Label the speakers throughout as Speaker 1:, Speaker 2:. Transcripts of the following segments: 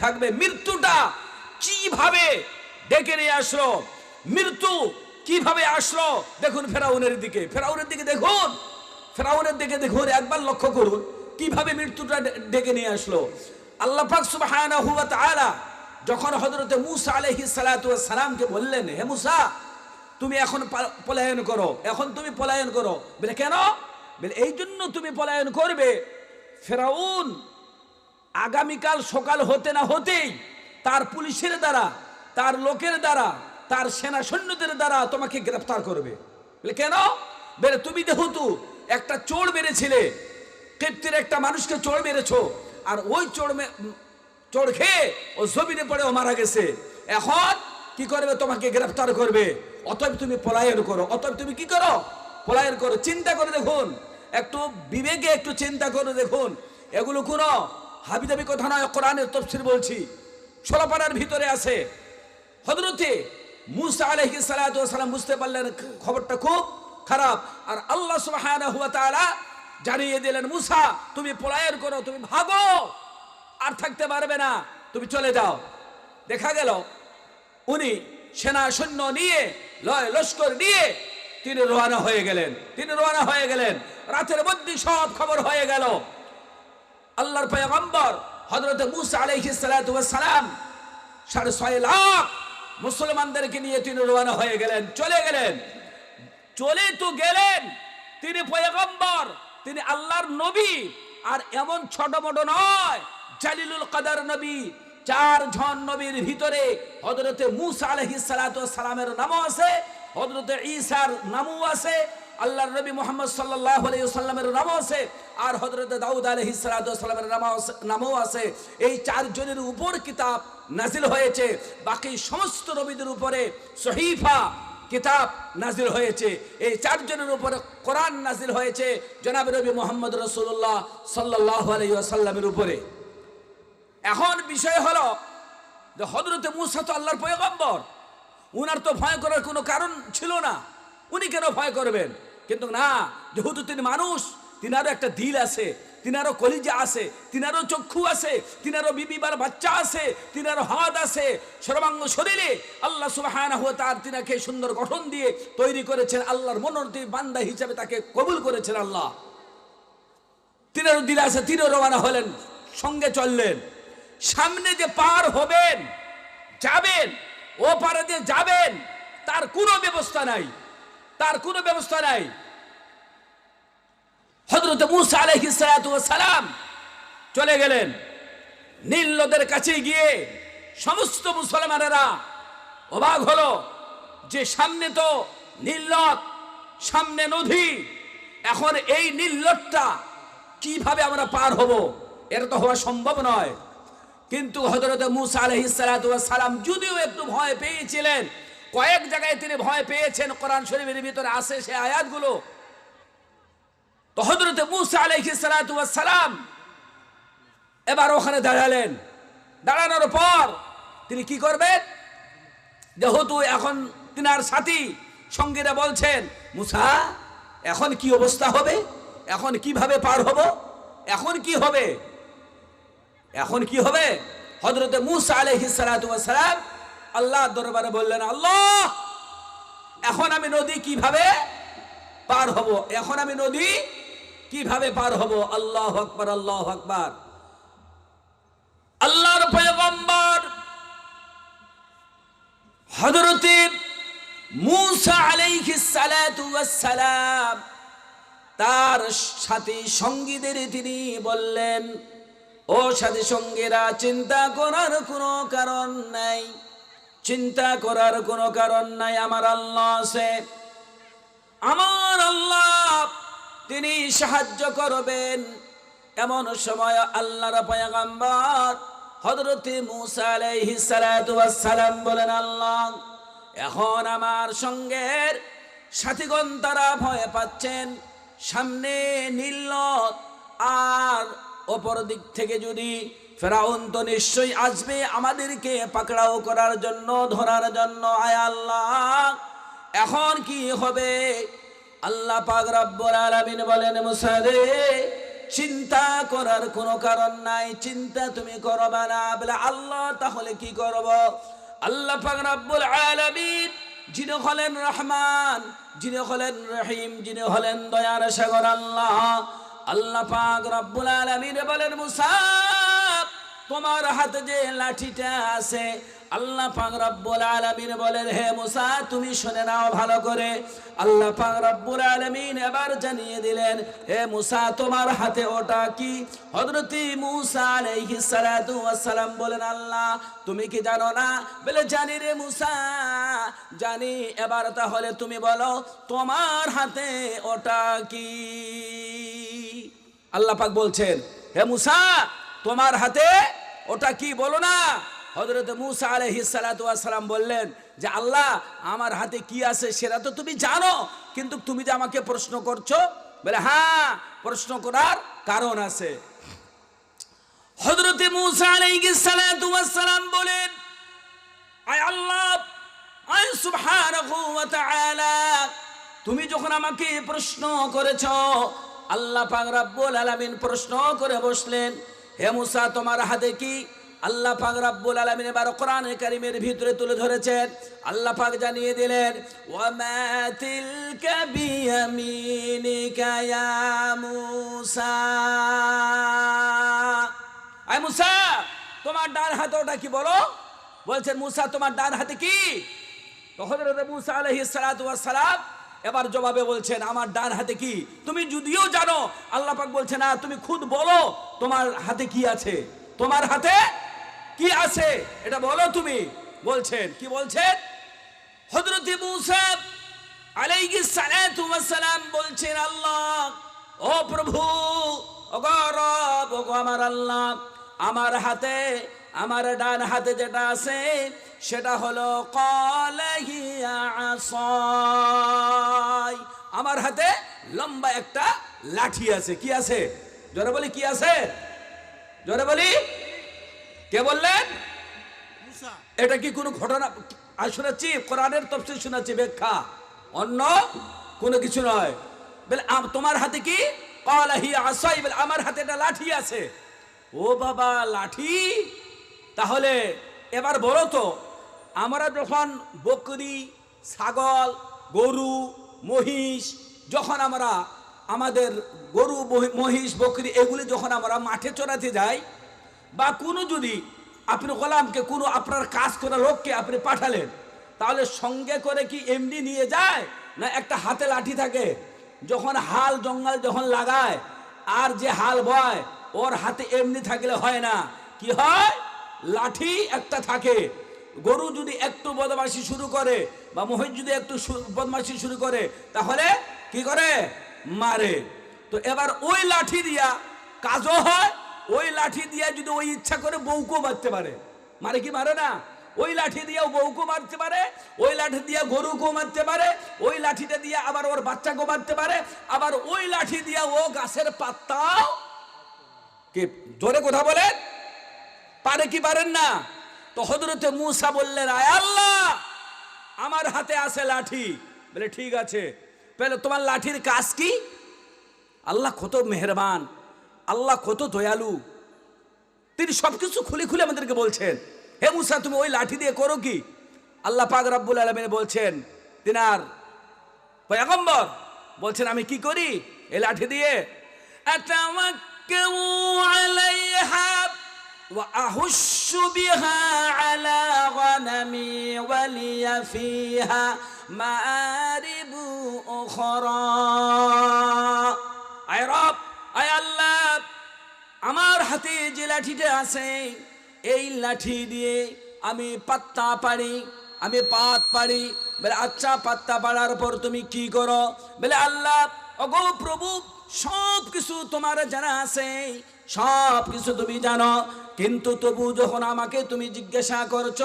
Speaker 1: থাকবে মৃত্যুটা কীভাবে ডেকে নিয়ে আসলো? মৃত্যু কীভাবে আসলো? দেখুন ফেরাউনের দিকে। ফেরাউনের দিকে দেখুন। ফেরাউনের দিকে দেখুন, একবার লক্ষ্য করুন, কীভাবে মৃত্যুটা ডেকে নিয়ে আসলো। আল্লাহ পাক সুবহানাহু ওয়া তাআলা যখন হযরতে মূসা আলাইহিস সালাতু ওয়াস সালামকে বললেন, হে মূসা, তুমি এখন পলায়ন করো, এখন তুমি পলায়ন করো। বলে, কেন? বলে, এই জন্য তুমি পলায়ন করবে। ফেরাউন আগামীকাল সকাল হতে না হতেই তার পুলিশের দ্বারা, তার লোকের দ্বারা, তার সেনা সৈন্যদের দ্বারা তোমাকে গ্রেফতার করবে। কেন? বেরে তুমি যেহেতু একটা চোর মেরেছিলে কৃপ্তির একটা মানুষকে চোর মেরেছো, আর ওই চোর চোর খেয়ে ও জমিনে পড়ে ও মারা গেছে। এখন কি করবে? তোমাকে গ্রেফতার করবে। অতএব তুমি পলায়ন করো। অতএব তুমি কি করো? পলায়ন করো। চিন্তা করে দেখুন। একটু বিবেকে একটু চিন্তা করে দেখুন। এগুলো কোনো হাবিদাবি কথা নয়, কোরআনের তফসির বলছি। ষোলপাড়ার ভিতরে আছে। হজরতে মুসা আলহি সালাম বুঝতে পারলেন, খবরটা খুব খারাপ। আর আল্লাহ ওয়া জানিয়ে দিলেন, মুসা, তুমি পলায়ন করো, তুমি ভাগো, আর থাকতে পারবে না, তুমি চলে যাও। দেখা গেল, উনি সেনা সৈন্য নিয়ে, লয় লস্কর নিয়ে তিনি রোয়ানা হয়ে গেলেন। তিনি রোয়ানা হয়ে গেলেন। রাতের মধ্যে সব খবর হয়ে গেল। আল্লাহর পয়গম্বর হযরত মুসা ওয়াস সালাম সাড়ে ছয় লাখ মুসলমানদেরকে নিয়ে তিনি রওনা হয়ে গেলেন, চলে গেলেন। চলে তো গেলেন, তিনি পয়গম্বর, তিনি আল্লাহর নবী, আর এমন ছোট মোটো নয়, জালিলুল কাদার নবী, চার জন নবীর ভিতরে হযরতে মুসা ওয়াস সালামের নামও আছে, হযরতে ঈসার নামও আছে আল্লাহর নবী মুহাম্মদ সাল্লাল্লাহু আলাইহি ওয়াসাল্লামের নামও আছে, আর হযরতে দাউদ নামও আছে- নামও আছে। এই চারজনের উপর কিতাব নাজিল হয়েছে, বাকি সমস্ত নবীদের উপরে সহিফা কিতাব নাজিল হয়েছে। এই চারজনের উপরে কোরআন নাজিল হয়েছে, জনাব নবী মোহাম্মদ রসুল্লাহ সাল্লাহ আলাইসাল্লামের উপরে। এখন বিষয় হলো যে হজরতে মুসা তো আল্লাহর পয়গম্বর, উনার তো ভয় করার কোনো কারণ ছিল না। উনি কেন ভয় করবেন? কিন্তু না, যেহেতু তিনি মানুষ, তিনারও একটা দিল আছে, তিনারও কলিজা আছে, তিনারও চক্ষু আছে, তিনারও বিবিবার বাচ্চা আছে, তিনারও হাত আছে। সর্বাঙ্গ শরীরে আল্লাহ সুবহানাহু ওয়া তাআলা তিনাকে সুন্দর গঠন দিয়ে তৈরি করেছেন, আল্লাহর মনোরতি বান্দা হিসাবে তাকে কবুল করেছেন আল্লাহ। তিনারও দিল আছে, তিনিও রওনা হলেন, সঙ্গে চললেন। সামনে যে পার হবেন, যাবেন, ও পারে যে যাবেন, তার কোনো ব্যবস্থা নাই। তার কোনো ব্যবস্থা নাই। হজরত মুসা সালাম চলে গেলেন। নীল নদের কাছে গিয়ে সমস্ত মুসলমানেরা অবাক হলো যে সামনে তো নীল নদ সামনে নদী, এখন এই নীল নদটা কীভাবে আমরা পার হব? এটা তো হওয়া সম্ভব নয়। কিন্তু হজরত মুসা আলহিস সালাম যদিও একটু ভয় পেয়েছিলেন কয়েক জায়গায় তিনি ভয় পেয়েছেন, কোরআন শরীফের ভিতরে আসে সে আয়াতগুলো। তো হজরত মুসা এবার ওখানে দাঁড়ালেন। দাঁড়ানোর পর তিনি কি করবেন? যেহেতু এখন তিনার সাথী সঙ্গীরা বলছেন, মুসা, এখন কি অবস্থা হবে? এখন কীভাবে পার হব? এখন কি হবে? এখন কি হবে? হজরতে মুসা ওয়াস সালাম আল্লাহ দরবারে বললেন, আল্লাহ, এখন আমি নদী কীভাবে পার হব? এখন আমি নদী কীভাবে পার হব? আল্লাহ আকবার আল্লাহ আকবার। আল্লাহর পয়গম্বর হযরতে মুসা ওয়াস সালাম তার সাথে সঙ্গীদের তিনি বললেন, ও সাথী সঙ্গীরা, চিন্তা করার কোনো কারণ নাই। চিন্তা করার কোনো কারণ নাই, আমার আল্লাহ আছে। আমার আল্লাহ, তিনি সাহায্য করবেন। এমন সময় আল্লাহর পয়গাম্বর হযরতে মূসা ওয়াস সালাম বলেন, আল্লাহ, এখন আমার সঙ্গের সাথীগণ তারা ভয় পাচ্ছেন। সামনে নীল আর অপর দিক থেকে যদি ফেরাউন তো নিশ্চয়ই আসবে আমাদেরকে পাকড়াও করার জন্য, ধরার জন্য, আয় আল্লাহ। এখন কি হবে? আল্লাহ পাক রব্বুল আলামিন বলেন, মুসা রে চিন্তা করার কোনো কারণ নাই, চিন্তা তুমি করবা না। বলে, আল্লাহ, তাহলে কি করব? আল্লাহ পাক রব্বুল আলামিন, যিনি হলেন রহমান, যিনি হলেন রহিম, যিনি হলেন দয়ার সাগর আল্লাহ। আল্লাহ পাক রব্বুল আলামিন বলেন, মুসা তোমার হাতে যে লাঠিটা আছে, আল্লাহ পাক আলামিন বলেন, হে মুসা, তুমি শুনে নাও ভালো করে। আল্লাহ পাক আলামিন এবার জানিয়ে দিলেন, হে মুসা, তোমার হাতে ওটা কি? হযরতি মুসা আলাইহিস বলেন, আল্লাহ, তুমি কি জানো না? বলে, জানি রে মুসা, জানি। এবার তাহলে তুমি বলো, তোমার হাতে ওটা কি? আল্লাহ পাক বলছেন, হে মুসা তোমার হাতে, ওটা কি বলো না? হজরত মুসা আলহি সালাম বললেন যে, আল্লাহ, আমার হাতে কি আছে সেটা তো তুমি জানো, কিন্তু তুমি যে আমাকে প্রশ্ন করছ? বলে হ্যাঁ প্রশ্ন করার কারণ আছে। হজরত মুসা আলহি সালাম বলেন আল্লাহ, আয় তুমি যখন আমাকে প্রশ্ন করেছ, আল্লাহ পাক রব্বুল আলামিন প্রশ্ন করে বসলেন হে মুসা, তোমার হাতে কি আল্লাহ পাক রব্বুল আলামিন এবার কোরআনে কারীমের ভিতরে তুলে ধরেছেন? আল্লাহ পাক জানিয়ে দিলেন ওয়া মা তিলকা বিয়ামিনিকা ইয়া মুসা। আয় মুসা, তোমার ডান হাতে ওটা কি বলো? বলছেন, মুসা, তোমার ডান হাতে কি? তো হযরত মুসা আলাইহিস সালাতু ওয়াস সালাম এবার জবাবে বলছেন, আমার ডান হাতে কি? তুমি যদিও জানো, আল্লাহ পাক বলছে না তুমি খুদ বলো, তোমার হাতে কি আছে? তোমার হাতে কি আছে? এটা বলো তুমি। বলছেন, কি বলছেন? হযরত মুসা আলাইহিস সালাতু বলছেন, আল্লাহ, ও প্রভু আমার আল্লাহ, আমার হাতে, আমার ডান হাতে যেটা আছে সেটা হলো আমার হাতে লম্বা একটা লাঠি আছে। কি আছে? জোরে বলি কি আছে? জোরে বলি। কে বললেন? এটা কি কোনো ঘটনা? আর শোনাচ্ছি কোরআনের তফসিল শোনাচ্ছি ব্যাখ্যা। অন্য কোনো কিছু নয়। বলে তোমার হাতে কি? কলাহি আসাই। বলে আমার হাতে একটা লাঠি আছে। ও বাবা লাঠি? তাহলে এবার বলো তো আমরা যখন বকরি, ছাগল, গরু, মহিষ, যখন আমরা আমাদের গরু, মহি- মহিষ, বকরি, এগুলি যখন আমরা মাঠে চড়াতে যাই, বা কোনো যদি আপনি গোলামকে, কোনো আপনার কাজ করা লোককে আপনি পাঠালেন, তাহলে সঙ্গে করে কি এমনি নিয়ে যায়? না একটা হাতে লাঠি থাকে? যখন হাল জঙ্গল যখন লাগায়, আর যে হাল বয়, ওর হাতে এমনি থাকলে হয় না। কি হয়? লাঠি একটা থাকে। গরু যদি একটু বদমাসি শুরু করে বা মহিষ যদি একটু বদমাসি শুরু করে, তাহলে কি করে? মারে। তো এবার ওই লাঠি দিয়া কাজও হয়, ওই লাঠি দিয়া যদি ওই ইচ্ছা করে বউকেও মারতে পারে। মারে কি মারে না? ওই লাঠি দিয়ে বউকে মারতে পারে, ওই লাঠি দিয়ে গরুকেও মারতে পারে, ওই লাঠিটা দিয়ে আবার ওর বাচ্চাকেও মারতে পারে, আবার ওই লাঠি দিয়ে ও গাছের পাত্তাও কে জোরে কথা বলেন? পারে কি পারেন না? তো হজরতে মুসা বললেন, আয় আল্লাহ, আমার হাতে আছে লাঠি। বলে, ঠিক আছে। পেলে তোমার লাঠির কাজ কি? আল্লাহ কত মেহরবান, আল্লাহ কত দয়ালু। তিনি সব কিছু খুলে খুলে আমাদেরকে বলছেন, হে মুসা, তুমি ওই লাঠি দিয়ে করো কি? আল্লাহ পাক রাব্বুল আলমিন বলছেন তিনার পয়াগম্বর বলছেন, আমি কি করি? এই লাঠি দিয়ে? আলাইহা وأهش بها على غنمي ولي فيها مآرب أخرى আয় রব আয় আল্লাহ আমার হাতে যে লাঠিটা আছে এই লাঠি দিয়ে আমি পাত্তা পারি আমি পাত পারি বলে আচ্ছা পাত্তা পাড়ার পর তুমি কি করো বলে আল্লাহ অগো প্রভু সব কিছু তোমার জানা আছে সব কিছু তুমি জানো। কিন্তু তবু যখন আমাকে তুমি জিজ্ঞাসা করছ,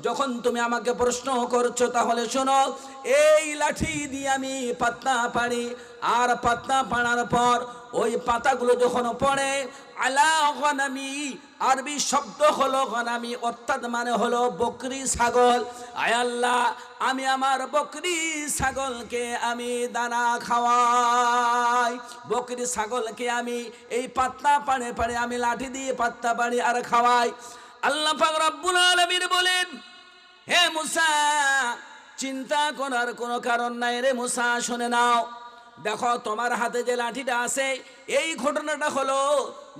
Speaker 1: যখন তুমি আমাকে প্রশ্ন করছ, তাহলে শোনো, এই লাঠি দিয়ে আমি পাত্তা পাড়ি, আর পাত্তা পাড়ার পর ওই পাতাগুলো যখন পড়ে, আলা আরবি শব্দ হলো গনামি, অর্থাৎ মানে হলো বকরি ছাগল। আয় আল্লাহ, আমি আমার বকরি ছাগলকে আমি দানা খাওয়াই। বকরি ছাগলকে আমি এই পাত্তা পাড়ে পাড়ে আমি লাঠি দিয়ে পাত্তা পাড়ি আর খাওয়াই। আল্লাহ পাক রব্বুল বলেন, হে মুসা, চিন্তা করার কোনো কারণ নাই রে মুসা, শুনে নাও। দেখো, তোমার হাতে যে লাঠিটা আছে, এই ঘটনাটা হলো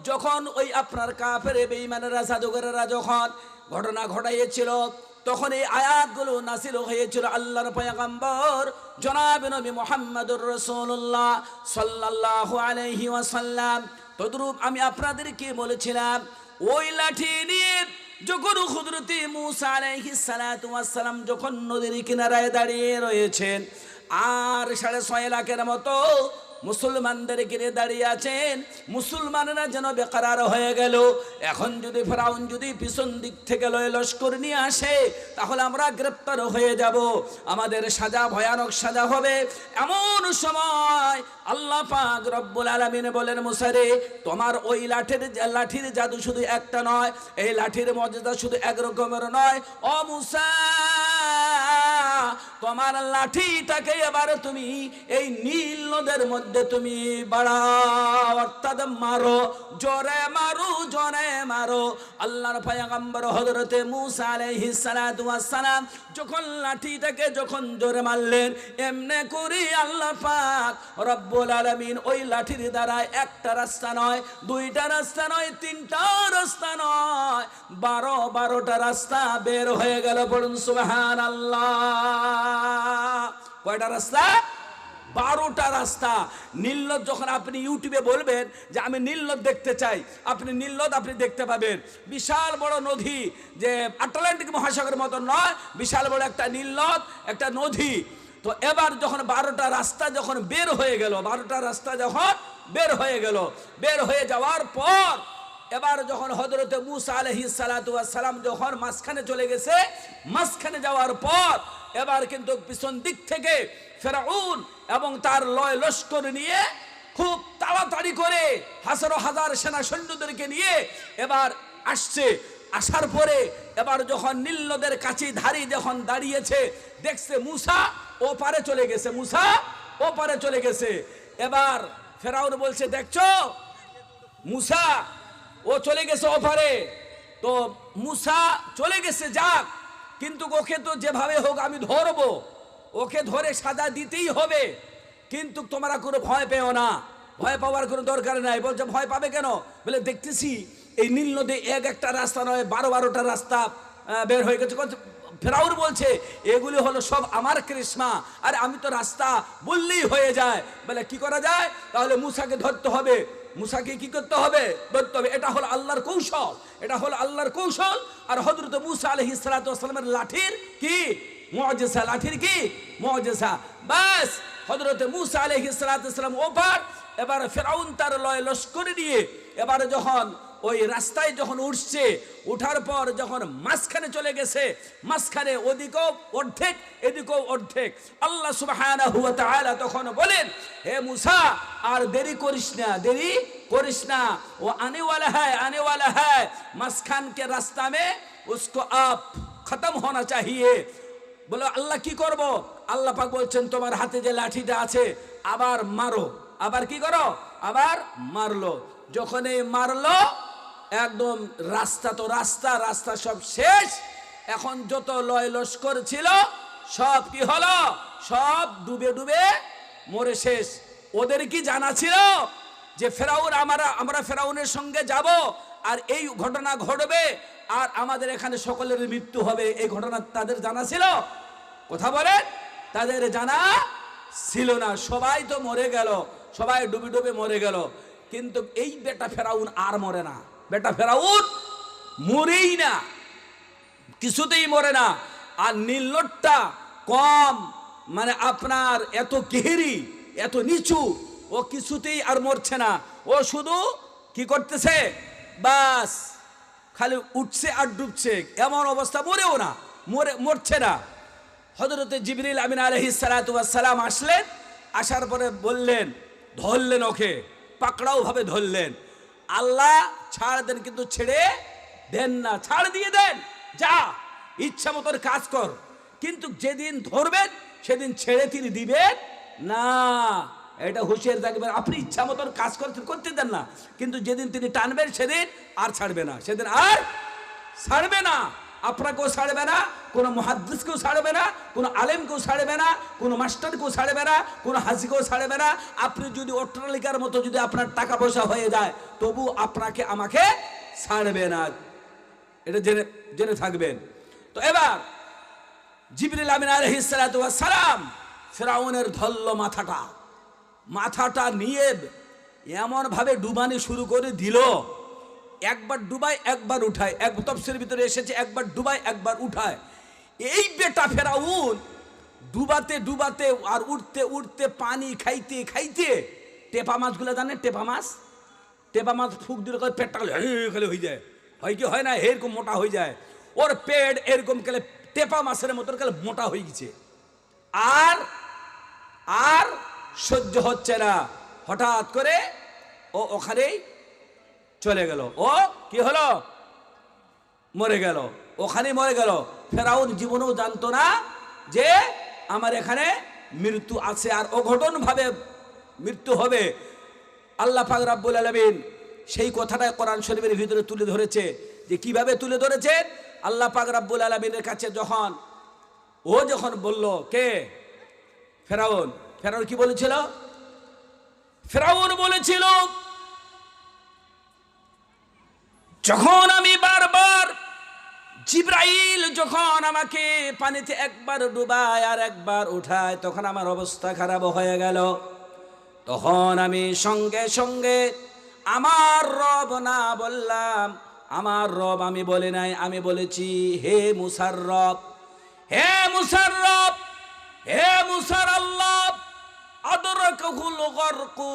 Speaker 1: যখন ওই আপনার কাফের বেঈমানেরা জাদুঘরেরা যখন ঘটনা ঘটাইয়েছিল, তখন এই আয়াতগুলো নাসিল হয়েছিল আল্লাহর পয়গম্বর জনাব নবী মোহাম্মদুর রসুল্লাহ সাল্লাল্লাহু আলাইহি ওয়াসাল্লাম। তদ্রূপ আমি আপনাদেরকে বলেছিলাম, ওই লাঠি নিয়ে যখন খুদরতি মুসা আলাইহিস সালাতু ওয়াস সালাম যখন নদীর কিনারায় দাঁড়িয়ে রয়েছেন আর সাড়ে ছয় লাখের মতো মুসলমানদের ঘিরে দাঁড়িয়ে আছেন। মুসলমানেরা যেন বেকার হয়ে গেল। এখন যদি ফেরাউন যদি পিছন দিক থেকে লয় লস্কর নিয়ে আসে, তাহলে আমরা গ্রেপ্তার হয়ে যাব। আমাদের সাজা ভয়ানক সাজা হবে। এমন সময় আল্লাহ পাক রব্বুল আলামিন বলেন, মুসারে, তোমার ওই লাঠির লাঠির জাদু শুধু একটা নয়, এই লাঠির মর্যাদা শুধু এক রকমের নয়। ও মুসা তোমার লাঠিটাকে এবার তুমি এই নীল নদের মধ্যে তুমি বাড়াও। অর্থাৎ মারো, জোরে মারো জোরে মারো। আল্লাহর পয়গম্বর হযরতে মূসা আলাইহিস সালাতু ওয়াস যখন লাঠিটাকে যখন জোরে মারলেন, এমনে করি আল্লাহ পাক রব্বুল আলামিন ওই লাঠির দ্বারা একটা রাস্তা নয়, দুইটা রাস্তা নয়, তিনটা রাস্তা নয়, বারো বারোটা রাস্তা বের হয়ে গেল। পড়ুন সুবহান আল্লাহ কয়টা রাস্তা? বারোটা রাস্তা। নীলনদ যখন আপনি ইউটিউবে বলবেন যে আমি নীলনদ দেখতে চাই, আপনি নীলনদ আপনি দেখতে পাবেন। বিশাল বড় নদী যে আটলান্টিক মহাসাগরের মতো নয়, বিশাল বড় একটা নীলনদ, একটা নদী। তো এবার যখন বারোটা রাস্তা যখন বের হয়ে গেল, বারোটা রাস্তা যখন বের হয়ে গেল, বের হয়ে যাওয়ার পর এবার যখন হজরতে মুসা আলহি সালাম যখন মাঝখানে চলে গেছে, মাঝখানে যাওয়ার পর এবার কিন্তু পিছন দিক থেকে ফেরাউন এবং তার লয় লস্কর নিয়ে খুব তাড়াতাড়ি করে হাজারো হাজার সেনা সৈন্যদেরকে নিয়ে এবার আসছে। আসার পরে এবার যখন নীলদের কাছে ধারি যখন দাঁড়িয়েছে, দেখছে মুসা ও পারে চলে গেছে, মুসা ও পারে চলে গেছে। এবার ফেরাউন বলছে, দেখছ? মুসা ও চলে গেছে ওপারে তো মুসা চলে গেছে, যাক। কিন্তু ওকে তো যেভাবে হোক আমি ধরবো। ওকে ধরে সাজা দিতেই হবে। কিন্তু তোমরা কোনো ভয় পেও না। ভয় পাওয়ার কোনো দরকার নাই। বলছে, ভয় পাবে কেন? বলে, দেখতেছি এই নীল নদী এক একটা রাস্তা নয়, বারো বারোটা রাস্তা বের হয়ে গেছে। ফেরাউর বলছে, এগুলি হলো সব আমার কৃষ্মা আরে আমি তো রাস্তা বললেই হয়ে যায়। বলে, কি করা যায়? তাহলে মুসাকে ধরতে হবে। মুসাকে কি করতে হবে? ধরতে হবে। এটা হল আল্লাহর কৌশল। এটা হল আল্লাহর কৌশল। আর হজরত মুসা আলহি সালাতামের লাঠির কি? মজেসা লাঠির কি? মজেসা বাস হজরত মুসা আলহি সালাতাম ওপার। এবার ফেরাউন তার লয় লস্কর নিয়ে, এবার যখন ওই রাস্তায় যখন উঠছে, উঠার পর যখন মাঝখানে চলে গেছে, মাঝখানে ওদিকেও অর্ধেক, এদিকেও অর্ধেক। আল্লাহ সুবাহ তখন বলেন, হে মুসা, আর দেরি করিস না, দেরি করিস না। ও আনেওয়ালা হ্যায় আনেওয়ালা হ্যায় মাঝখানকে রাস্তা মে উসকো আপ খতম হোনা চাহিয়ে। বলো, আল্লাহ কি করব? আল্লাহ পাক বলছেন, তোমার হাতে যে লাঠিটা আছে, আবার মারো। আবার কি করো? আবার মারলো। যখন এই মারলো একদম রাস্তা তো রাস্তা রাস্তা সব শেষ। এখন যত লয় লস্কর ছিল, সব কি হলো? সব ডুবে ডুবে মরে শেষ। ওদের কি জানা ছিল যে ফেরাউন, আমরা আমরা ফেরাউনের সঙ্গে যাব আর এই ঘটনা ঘটবে আর আমাদের এখানে সকলের মৃত্যু হবে? এই ঘটনা তাদের জানা ছিল? কথা বলে তাদের জানা ছিল না। সবাই তো মরে গেল, সবাই ডুবে ডুবে মরে গেল। কিন্তু এই বেটা ফেরাউন আর মরে না। বেটা ফেরাউন মরেই না, কিছুতেই মরে না। আর নীলটা কম মানে আপনার এত গেহেরি, এত নিচু, ও কিছুতেই আর মরছে না। ও শুধু কি করতেছে? বাস, খালি উঠছে আর ডুবছে। এমন অবস্থা মরেও না, মরে, মরছে না। হজরতে জিবরিল আমিন আলহি সালাম আসলেন, আসার পরে বললেন, ধরলেন ওকে পাকড়াও ভাবে ধরলেন। আল্লাহ ছাড় দেন কিন্তু ছেড়ে দেন না। ছাড় দিয়ে দেন। যা, ইচ্ছা মতন কাজ কর। কিন্তু যেদিন ধরবেন, সেদিন ছেড়ে তিনি দিবেন না। এটা হুঁশিয়ার থাকবেন আপনি ইচ্ছা মতন কাজ করতে করতে দেন না। কিন্তু যেদিন তিনি টানবেন, সেদিন আর ছাড়বে না। সেদিন আর ছাড়বে না। আপনাকেও ছাড়বে না, কোনো মহাদ্দিসকেও ছাড়বে না, কোনো আলেমকেও ছাড়বে না, কোনো মাস্টারকেও ছাড়বে না, কোনো হাজিকেও ছাড়বে না। আপনি যদি অট্টালিকার মতো যদি আপনার টাকা পয়সা হয়ে যায়, তবু আপনাকে আমাকে ছাড়বে না। এটা জেনে জেনে থাকবেন। তো এবার জিবরিল আমিন সালাম, ফেরাউনের ধরল মাথাটা। মাথাটা নিয়ে এমনভাবে ডুবানি শুরু করে দিল। একবার ডুবাই একবার উঠায়। এক তফসির ভিতরে এসেছে, একবার ডুবাই একবার উঠায়। এই বেটা ফেরাউন ডুবাতে ডুবাতে আর উঠতে উঠতে পানি খাইতে খাইতে টেপা মাছগুলো জানে টেপা মাছ? টেপা মাছ ফুক দিলে করে পেটটা খালি হয়ে যায়। হয় কি, হয় না? এরকম মোটা হয়ে যায়। ওর পেট এরকম খেলে টেপা মাছের মতন খেলে মোটা হয়ে গেছে। আর আর সহ্য হচ্ছে না। হঠাৎ করে ও ওখানেই চলে গেল। ও, কি হলো? মরে গেল। ওখানে মরে গেল। ফেরাউন জীবনেও জানতো না যে আমার এখানে মৃত্যু আছে আর অঘটন ভাবে মৃত্যু হবে। আল্লাহ পাক রাব্বুল আলামিন সেই কথাটা কোরআন শরীফের ভিতরে তুলে ধরেছে যে কীভাবে তুলে ধরেছে? আল্লাহ পাক রাব্বুল আলামিনের কাছে যখন, ও যখন বলল, কে? ফেরাউন। ফেরাউন কি বলেছিল? ফেরাউন বলেছিল যখন আমি বারবার জিব্রাইল যখন আমাকে পানিতে একবার ডুবায় আর একবার উঠায়, তখন আমার অবস্থা খারাপ হয়ে গেল। তখন আমি সঙ্গে সঙ্গে আমার রব না বললাম, আমার রব আমি বলি নাই, আমি বলেছি, হে মুসার রব হে মুসার রব হে মুসার আল্লাহ আদরকুল গরকু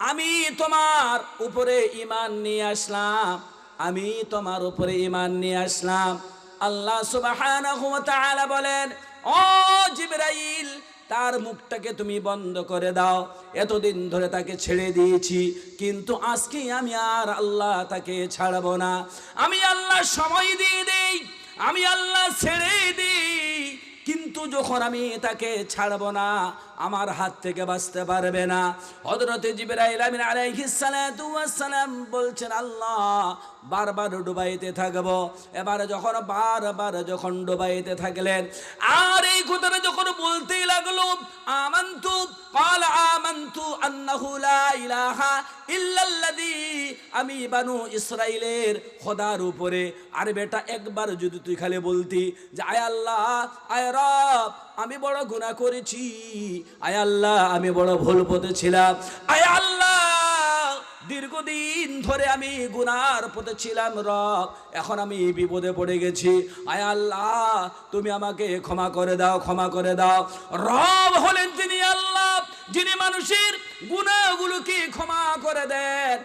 Speaker 1: আমি তোমার উপরে ইমান নিয়ে আসলাম। আমি তোমার উপরে ইমান নিয়ে আসলাম। আল্লাহ তাআলা বলেন, ও জিবরাইল, তার মুখটাকে তুমি বন্ধ করে দাও। এতদিন ধরে তাকে ছেড়ে দিয়েছি, কিন্তু আজকে আমি আর আল্লাহ তাকে ছাড়বো না। আমি আল্লাহ সময় দিয়ে দেই, আমি আল্লাহ ছেড়ে দিই। কিন্তু যখন আমি তাকে ছাড়ব না, আমার হাত থেকে বাঁচতে পারবে না। হজরতে জিবরাইল বলছেন, আল্লাহ, বারবার ডুবাইতে থাকব। এবার যখন, বারবার যখন ডুবাইতে থাকলেন, আর এই কথাটা যখন বলতেই লাগল, আমার আমি বানু ইসরাইলের খোদার উপরে। আর বেটা, একবার যদি তুই খালি বলতি যে, আয় আল্লাহ, আয় রব, আমি বড় গুনাহ করেছি। আয় আল্লাহ, আমি বড় ভুল পথে ছিলাম। আয় আল্লাহ দীর্ঘদিন ধরে আমি গুনার পথে ছিলাম রব, এখন আমি বিপদে পড়ে গেছি। আয় আল্লাহ, তুমি আমাকে ক্ষমা করে দাও, ক্ষমা করে দাও। রব হলেন তিনি আল্লাহ, যিনি মানুষের গুণাগুলোকে ক্ষমা করে দেন।